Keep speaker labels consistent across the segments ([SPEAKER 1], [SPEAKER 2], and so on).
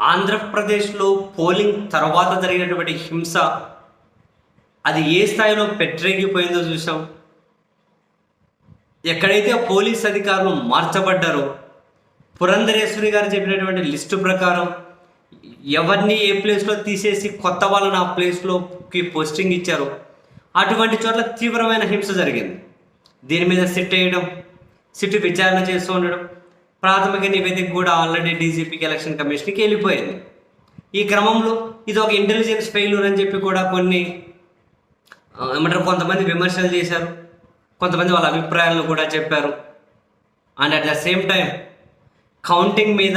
[SPEAKER 1] ఆంధ్రప్రదేశ్లో పోలింగ్ తర్వాత జరిగినటువంటి హింస అది ఏ స్థాయిలో పెట్టరేగిపోయిందో చూసాం ఎక్కడైతే పోలీస్ అధికారులు మార్చబడ్డారో పురంధరేశ్వరి గారు చెప్పినటువంటి లిస్టు ప్రకారం ఎవరిని ఏ ప్లేస్లో తీసేసి కొత్త వాళ్ళని ఆ ప్లేస్లోకి పోస్టింగ్ ఇచ్చారో అటువంటి చోట్ల తీవ్రమైన హింస జరిగింది. దీని మీద సిట్ వేయడం సిట్ విచారణ చేస్తూ ఉండడం ప్రాథమిక నివేదిక కూడా ఆల్రెడీ డీజీపీకి ఎలక్షన్ కమిషన్కి వెళ్ళిపోయింది. ఈ క్రమంలో ఇది ఒక ఇంటెలిజెన్స్ ఫెయిల్యూర్ అని చెప్పి కూడా కొన్ని ఏమంటారు కొంతమంది విమర్శలు చేశారు. కొంతమంది వాళ్ళ అభిప్రాయాలను కూడా చెప్పారు. And at the same time counting మీద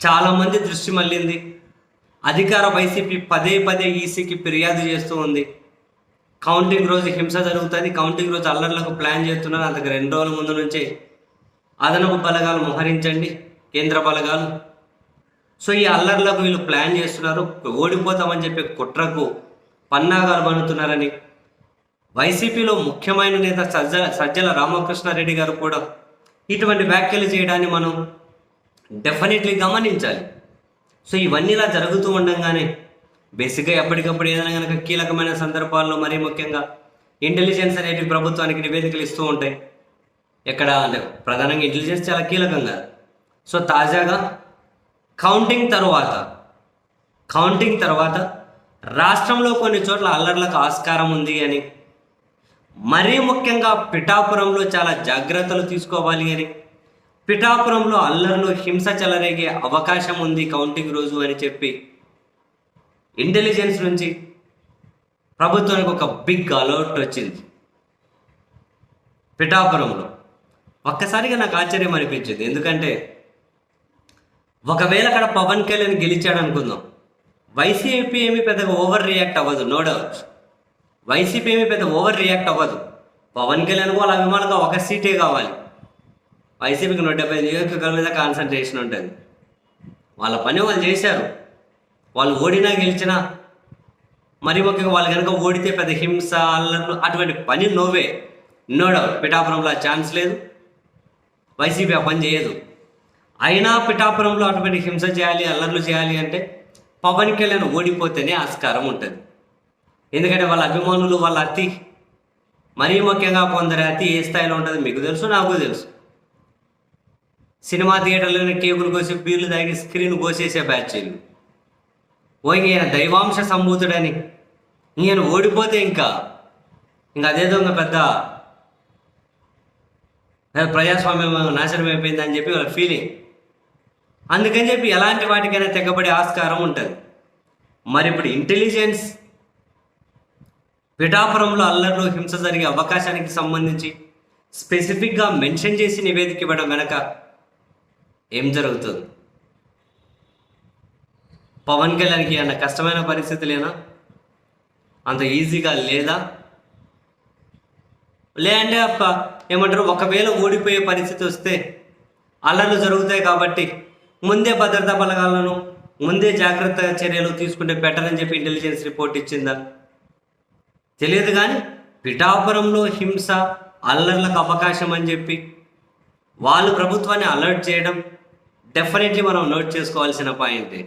[SPEAKER 1] చాలామంది దృష్టి మళ్ళింది. అధికార వైసీపీ పదే పదే ఈసీకి ఫిర్యాదు చేస్తూ ఉంది. కౌంటింగ్ రోజు హింస జరుగుతుంది. కౌంటింగ్ రోజు అల్లర్లకు ప్లాన్ చేస్తున్నారు. అంతకు రెండు రోజుల ముందు నుంచే అదనపు బలగాలు మోహరించండి కేంద్ర బలగాలు. సో ఈ అల్లర్లకు వీళ్ళు ప్లాన్ చేస్తున్నారు ఓడిపోతామని చెప్పి కుట్రకు పన్నాగాలు పండుతున్నారని. వైసీపీలో ముఖ్యమైన నేత సజ్జల సజ్జల రామకృష్ణారెడ్డి గారు కూడా ఇటువంటి వ్యాఖ్యలు చేయడాన్ని మనం డెఫినెట్లీ గమనించాలి. సో ఇవన్నీ ఇలా జరుగుతూ ఉండగానే బేసిక్గా ఎప్పటికప్పుడు ఏదైనా కనుక కీలకమైన సందర్భాల్లో మరీ ముఖ్యంగా ఇంటెలిజెన్స్ అనేటివి ప్రభుత్వానికి నివేదికలు ఇస్తూ ఉంటాయి. ఎక్కడ అంటే ప్రధానంగా ఇంటెలిజెన్స్ చాలా కీలకం కదా సో తాజాగా కౌంటింగ్ తర్వాత కౌంటింగ్ తర్వాత రాష్ట్రంలో కొన్ని చోట్ల అల్లర్లకు ఆస్కారం ఉంది అని మరీ ముఖ్యంగా పిఠాపురంలో చాలా జాగ్రత్తలు తీసుకోవాలి అని పిఠాపురంలో అల్లర్లు హింస చెలరేగే అవకాశం ఉంది కౌంటింగ్ రోజు అని చెప్పి ఇంటెలిజెన్స్ నుంచి ప్రభుత్వానికి ఒక బిగ్ అలర్ట్ వచ్చింది. పిఠాపురంలో ఒక్కసారిగా నాకు ఆశ్చర్యం అనిపించింది. ఎందుకంటే ఒకవేళ అక్కడ పవన్ కళ్యాణ్ గెలిచాడు అనుకుందాం. వైసీపీ ఏమి పెద్దగా ఓవర్ రియాక్ట్ అవ్వదు నో డౌట్. వైసీపీ ఏమి పెద్ద ఓవర్ రియాక్ట్ అవ్వదు. పవన్ కళ్యాణ్ వాళ్ళ అభిమానులుగా ఒక సీటే కావాలి. వైసీపీకి నూట డెబ్బై నియోజకవర్గాల మీద కాన్సన్ట్రేషన్ ఉంటుంది. వాళ్ళ పని వాళ్ళు చేశారు. వాళ్ళు ఓడినా గెలిచినా మరి ముఖ్యంగా వాళ్ళు కనుక ఓడితే పెద్ద హింస అల్లర్లు అటువంటి పని నోవే. No doubt. పిఠాపురంలో ఛాన్స్ లేదు. వైసీపీ ఆ పని చేయదు. అయినా పిఠాపురంలో అటువంటి హింస చేయాలి అల్లర్లు చేయాలి అంటే పవన్ కళ్యాణ్ ఓడిపోతేనే ఆస్కారం ఉంటుంది. ఎందుకంటే వాళ్ళ అభిమానులు వాళ్ళ అతి మరీ ముఖ్యంగా కొందరి అతి ఏ స్థాయిలో ఉంటుంది మీకు తెలుసు నాకు తెలుసు. సినిమా థియేటర్లోని టేబుల్ కోసి బీర్లు తాగి స్క్రీన్ కోసేసే బ్యాచ్లు. ఓకే ఈయన దైవాంశ సంభూతుడని. ఈయన ఓడిపోతే ఇంకా ఇంకా అదేదో ఇంకా పెద్ద ప్రజాస్వామ్యం నాశనం అయిపోయిందని చెప్పి వాళ్ళ ఫీలింగ్ అందుకని చెప్పి ఎలాంటి వాటికైనా తెగబడే ఆస్కారం ఉంటుంది. మరి ఇప్పుడు ఇంటెలిజెన్స్ పిఠాపురంలో అల్లర్లు హింస జరిగే అవకాశానికి సంబంధించి స్పెసిఫిక్గా మెన్షన్ చేసి నివేదిక ఇవ్వడం వెనక ఏం జరుగుతుంది? పవన్ కళ్యాణ్కి అన్న కష్టమైన పరిస్థితులేనా అంత ఈజీగా లేదా? లేదంటే అప్ప- ఏమంటారు? ఒకవేళ ఓడిపోయే పరిస్థితి వస్తే అల్లర్లు జరుగుతాయి కాబట్టి ముందే భద్రతా బలగాలను ముందే జాగ్రత్త చర్యలు తీసుకుంటే బెటర్ అని చెప్పి ఇంటెలిజెన్స్ రిపోర్ట్ ఇచ్చిందా? తెలియదు కానీ పిఠాపురంలో హింస అల్లర్లకు అవకాశం అని చెప్పి వాళ్ళు ప్రభుత్వాన్ని అలర్ట్ చేయడం డెఫినెట్లీ మనం నోట్ చేసుకోవాల్సిన పాయింటే